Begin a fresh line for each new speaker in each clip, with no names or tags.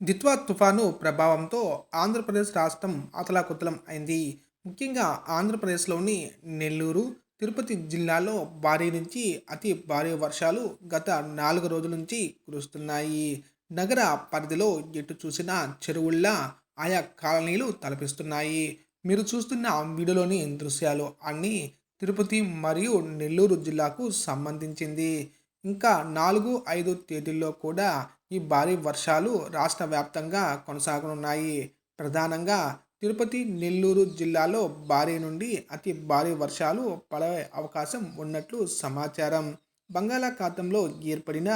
దిత్వా తుఫాను ప్రభావంతో ఆంధ్రప్రదేశ్ రాష్ట్రం అతలాకుతలం అయింది. ముఖ్యంగా ఆంధ్రప్రదేశ్లోని నెల్లూరు తిరుపతి జిల్లాలో భారీ నుంచి అతి భారీ వర్షాలు గత నాలుగు రోజుల నుంచి కురుస్తున్నాయి. నగర పరిధిలో ఎటు చూసినా చెరువుల్లా ఆయా కాలనీలు తలపిస్తున్నాయి. మీరు చూస్తున్న వీడియోలోని దృశ్యాలు అన్నీ తిరుపతి మరియు నెల్లూరు జిల్లాకు సంబంధించింది. ఇంకా నాలుగు ఐదు తేదీల్లో కూడా ఈ భారీ వర్షాలు రాష్ట్ర వ్యాప్తంగా కొనసాగనున్నాయి. ప్రధానంగా తిరుపతి నెల్లూరు జిల్లాలో భారీ నుండి అతి భారీ వర్షాలు పడే అవకాశం ఉన్నట్లు సమాచారం. బంగాళాఖాతంలో ఏర్పడిన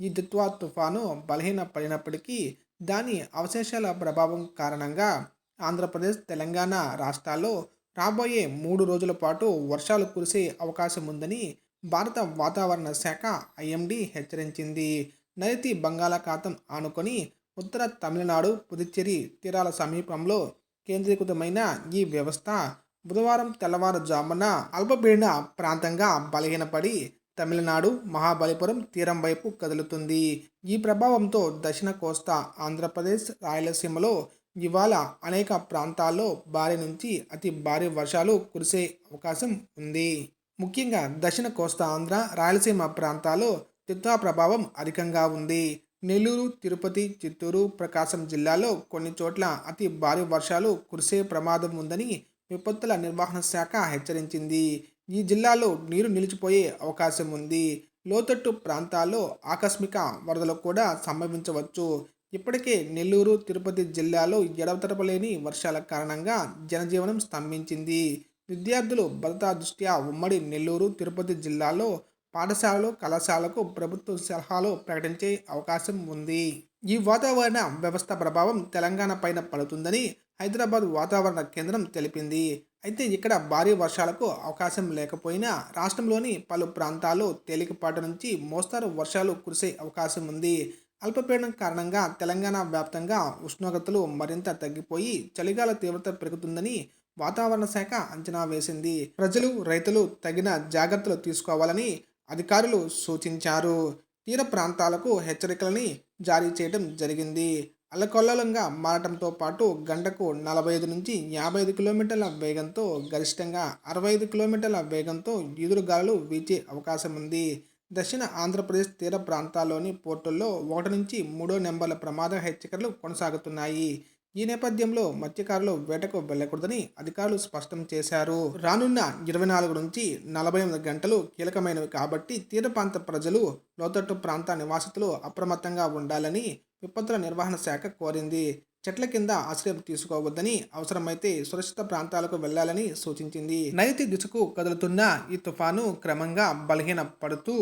ఈ దిత్వా తుఫాను బలహీన పడినప్పటికీ దాని అవశేషాల ప్రభావం కారణంగా ఆంధ్రప్రదేశ్ తెలంగాణ రాష్ట్రాల్లో రాబోయే మూడు రోజుల పాటు వర్షాలు కురిసే అవకాశం ఉందని భారత వాతావరణ శాఖ ఐఎండీ హెచ్చరించింది. నైరుతి బంగాళాఖాతం ఆనుకొని ఉత్తర తమిళనాడు పుదుచ్చేరి తీరాల సమీపంలో కేంద్రీకృతమైన ఈ వ్యవస్థ బుధవారం తెల్లవారుజామున అల్పపీడన ప్రాంతంగా బలహీనపడి తమిళనాడు మహాబలిపురం తీరం వైపు కదులుతుంది. ఈ ప్రభావంతో దక్షిణ కోస్తా ఆంధ్రప్రదేశ్ రాయలసీమలో ఇవాళ అనేక ప్రాంతాల్లో భారీ నుంచి అతి భారీ వర్షాలు కురిసే అవకాశం ఉంది. ముఖ్యంగా దక్షిణ కోస్తా ఆంధ్ర రాయలసీమ ప్రాంతాల్లో తిత్వా ప్రభావం అధికంగా ఉంది. నెల్లూరు తిరుపతి చిత్తూరు ప్రకాశం జిల్లాలో కొన్ని చోట్ల అతి భారీ వర్షాలు కురిసే ప్రమాదం ఉందని విపత్తుల నిర్వహణ శాఖ హెచ్చరించింది. ఈ జిల్లాలో నీరు నిలిచిపోయే అవకాశం ఉంది. లోతట్టు ప్రాంతాల్లో ఆకస్మిక వరదలు కూడా సంభవించవచ్చు. ఇప్పటికే నెల్లూరు తిరుపతి జిల్లాలో ఎడతరపలేని వర్షాల కారణంగా జనజీవనం స్తంభించింది. విద్యార్థులు భద్రతా దృష్ట్యా ఉమ్మడి నెల్లూరు తిరుపతి జిల్లాలో పాఠశాలలు కళాశాలకు ప్రభుత్వ సలహాలు ప్రకటించే అవకాశం ఉంది. ఈ వాతావరణ వ్యవస్థ ప్రభావం తెలంగాణ పైన పడుతుందని హైదరాబాద్ వాతావరణ కేంద్రం తెలిపింది. అయితే ఇక్కడ భారీ వర్షాలకు అవకాశం లేకపోయినా రాష్ట్రంలోని పలు ప్రాంతాల్లో తేలికపాటి నుంచి మోస్తారు వర్షాలు కురిసే అవకాశం ఉంది. అల్పపీడనం కారణంగా తెలంగాణ వ్యాప్తంగా ఉష్ణోగ్రతలు మరింత తగ్గిపోయి చలిగాల తీవ్రత పెరుగుతుందని వాతావరణ శాఖ అంచనా వేసింది. ప్రజలు రైతులు తగిన జాగ్రత్తలు తీసుకోవాలని అధికారులు సూచించారు. తీర ప్రాంతాలకు హెచ్చరికలని జారీ చేయడం జరిగింది. అల్లకొల్లలంగా మారటంతో పాటు గంటకు నలభై ఐదు నుంచి యాభై ఐదు కిలోమీటర్ల వేగంతో గరిష్టంగా అరవై ఐదు కిలోమీటర్ల వేగంతో ఈదురుగాలు వీచే అవకాశం ఉంది దక్షిణ ఆంధ్రప్రదేశ్ తీర ప్రాంతాల్లోని పోర్టుల్లో ఒకటి నుంచి మూడో నెంబర్ల ప్రమాద హెచ్చరికలు కొనసాగుతున్నాయి. ఈ నేపథ్యంలో మత్స్యకారులు వేటకు వెళ్ళకూడదని అధికారులు స్పష్టం చేశారు. రానున్న ఇరవై నాలుగు నుంచి నలభై ఎనిమిది గంటలు కీలకమైనవి కాబట్టి తీర ప్రాంత ప్రజలు లోతట్టు ప్రాంత నివాసితులు అప్రమత్తంగా ఉండాలని విపత్తుల నిర్వహణ శాఖ కోరింది. చెట్ల కింద ఆశ్రయం తీసుకోవద్దని అవసరమైతే సురక్షిత ప్రాంతాలకు వెళ్ళాలని సూచించింది. నైతి దిశకు కదులుతున్న ఈ తుఫాను క్రమంగా బలహీన పడుతూ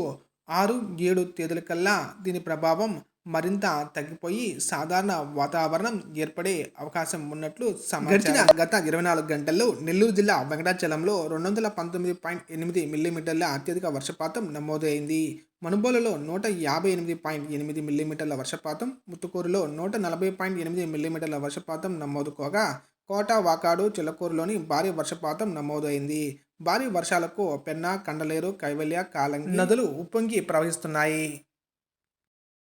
ఆరు ఏడు తేదీలకల్లా దీని ప్రభావం మరింత తగ్గిపోయి సాధారణ వాతావరణం ఏర్పడే అవకాశం ఉన్నట్లు గడిచిన గత ఇరవై నాలుగు గంటల్లో నెల్లూరు జిల్లా వెంకటాచలంలో రెండు వందల పంతొమ్మిది పాయింట్ ఎనిమిది మిల్లీమీటర్ల అత్యధిక వర్షపాతం నమోదైంది. మనుబోలులో నూట యాభై ఎనిమిది పాయింట్ ఎనిమిది మిల్లీమీటర్ల వర్షపాతం ముత్తుకూరులో నూట నలభై పాయింట్ ఎనిమిది మిల్లీమీటర్ల వర్షపాతం నమోదు కోగా కోట వాకాడు చిలకూరులోని భారీ వర్షపాతం నమోదైంది. భారీ వర్షాలకు పెన్నా కండలేరు కైవల్య కాలంగి నదులు ఉప్పొంగి ప్రవహిస్తున్నాయి.